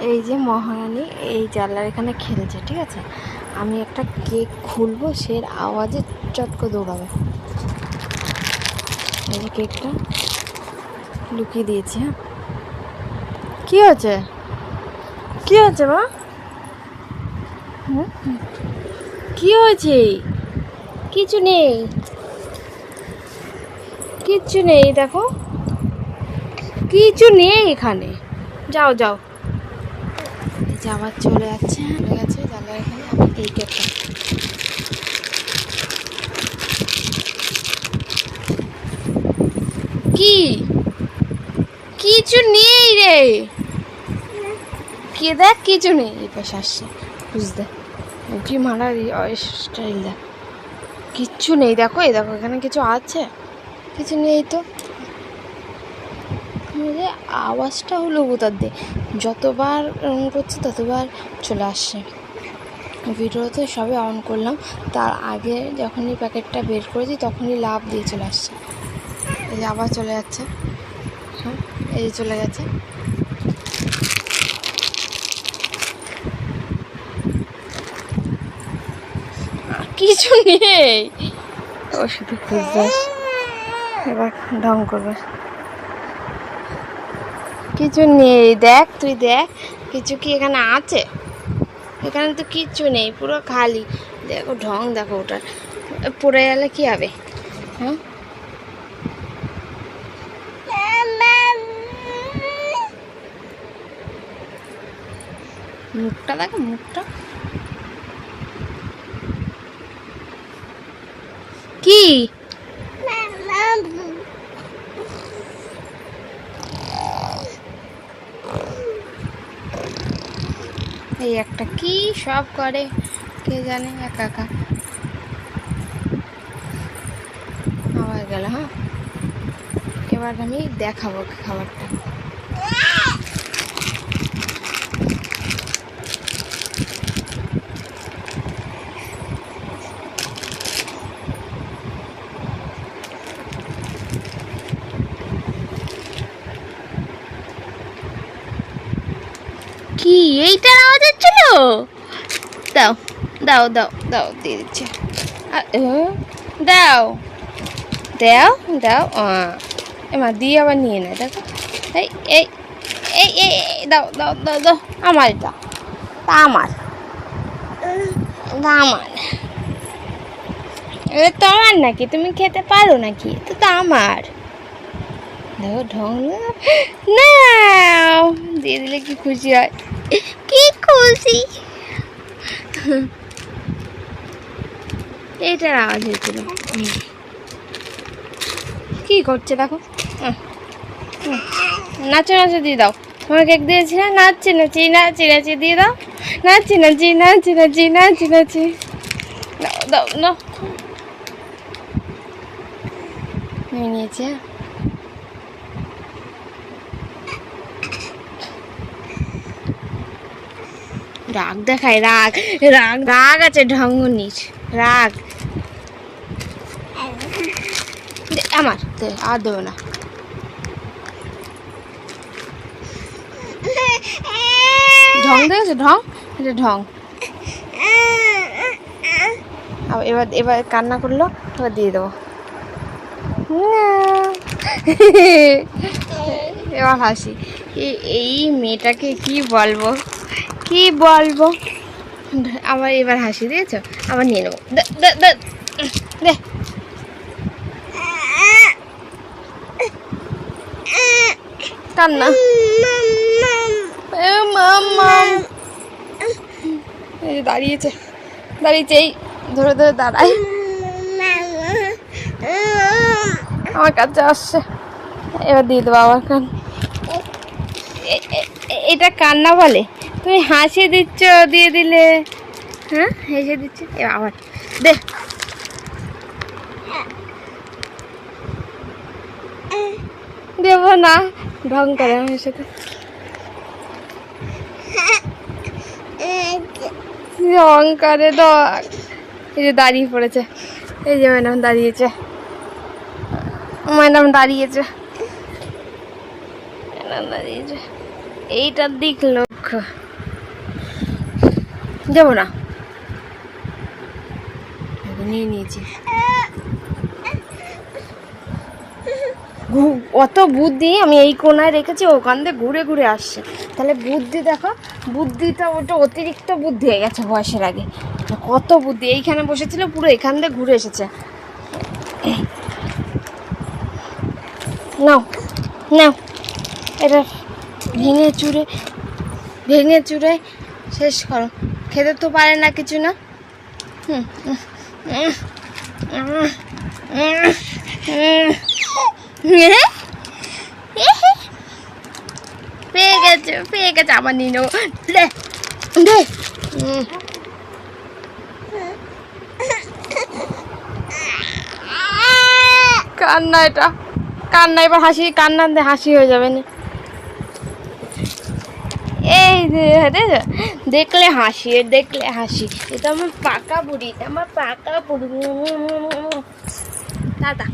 এই যে মহারানী, এই জানলার এখানে খেলছে, ঠিক আছে? আমি একটা কেক খুলবো, সে আওয়াজে চটকে দৌড়াবে। এই যে কেকটা লুকিয়ে দিয়েছি হ্যাঁ? কী হয়েছে? কি হয়েছে, মা? কি হয়েছে? কিছু নেই। কিচ্ছু নেই, দেখো। কিছু নেই এখানে। যাও যাও। যে আবার চলে যাচ্ছে। চলে গেছে তাহলে এখানে আমি এই কেকটা কি? কিছু নেই রে। কে দেখ কিছু নেই। এই পাশে আসছে বুঝতে কি মারার স্টাইল দেখ। কিচ্ছু নেই দেখো এই দেখো এখানে কিছু আছে। কিছু নেই তো। যে আওয়াজটা হলো কোথার দিয়ে যতবার করছি, ততবার চলে আসছে। ভিডিও তো সবে অন করলাম। তার আগে যখনই প্যাকেটটা বের করেছি, তখনই লাভ দিয়ে চলে আসছে। এই যে আবার চলে যাচ্ছে। হ্যাঁ এই চলে গেছে। কিছু নেই। ও শুধু খুঁজবে। এবার ঢং করবে। কিছু নেই, দেখ, তুই দেখ, কিছু কি এখানে আছে? এখানে তো কিচ্ছু নেই, পুরো খালি। দেখো, ঢং, দেখো ওটার। পড়ে গেলে কি হবে? হ্যাঁ? মুখটা দেখো, মুখটা। কি? এই একটা কি সব করে? কে জানে, একা একা। আবার গেল হ্যাঁ? এবার আমি দেখাবো খাবারটা। কি, এইটার আওয়াজ হচ্ছিল? দাও দাও দাও দাও, দিয়ে দিচ্ছি। দাও দাও দাও এমা দিয়ে আবার নিয়ে নেয় দেখো। এই এই এই এই দাও দাও দাও দাও, আমার এটা তা আমার। আমার। এটা তো আমার নাকি, তুমি খেতে পারো নাকি? তো আমার। দেখো ঢং না। দিয়ে দিলে কি খুশি হয়? কি খুশি? এইটার আওয়াজ হয়েছিল। কি করছে দেখো। নাচো নাচো, দিয়ে দাও। তোমার কেক দিয়েছি না? নাচছি, নাচি নাচি নাচি, দিয়ে দাও। নাচি নাচি নাচি নাচি নাচি নাচি। দাও দাও দাও। নিয়ে নিয়েছি রাগ দেখায়, রাগ রাগ রাগ আছে ঢঙ্গনির, রাগ। আমার আর দেবো না। ঢং দেখেছ ঢং? এটা ঢং। এবার এবার কান্না করল, এবার দিয়ে দেবো। এবার হাসি। এই মেয়েটাকে কি বলব? কি বলব? আবার এবার হাসি দিয়েছ আবার নিয়ে নেব। দে। কান্না। এই যে দাঁড়িয়েছে। দাঁড়িয়েছে এই ধরে ধরে দাঁড়ায়। আমার কাছে আসছে। এবার দিয়ে দেবো আবার কান। এটা কান্না বলে? তুমি হাসি দিচ্ছ, দিয়ে দিলে। হ্যাঁ? হেসে দিচ্ছ। এ আবার দে। দেব না। ঢং করে আমার সাথে। ঢং করে এই যে দাঁড়িয়ে পড়েছে। এই যে ম্যাডাম দাঁড়িয়েছে। ম্যাডাম দাঁড়িয়েছে। ম্যাডাম দাঁড়িয়েছে। এইটার দিক লক্ষ্য। দেবো না? নিয়ে নিয়েছি। অত বুদ্ধি আমি এই কোনায় রেখেছি, ওখান দিয়ে ঘুরে ঘুরে আসছে। তাহলে বুদ্ধি দেখো, বুদ্ধিটা ওটা অতিরিক্ত বুদ্ধি হয়ে গেছে বয়সের আগে। কত বুদ্ধি, এইখানে বসেছিল, পুরো এখান দিয়ে ঘুরে এসেছে। নাও নাও, এটা ভেঙে চুরে ভেঙে চুরে শেষ করো। খেতে তো পারে না কিছু না। পেয়ে গেছে আমার দে কান্না এটা। কান্না, এবার হাসি কান্না হাসি হয়ে যাবে না। এই দেখলে হাসি দেখলে হাসি এটা আমার পাকা বুড়ি আমার পাকা বুড়ি টাটা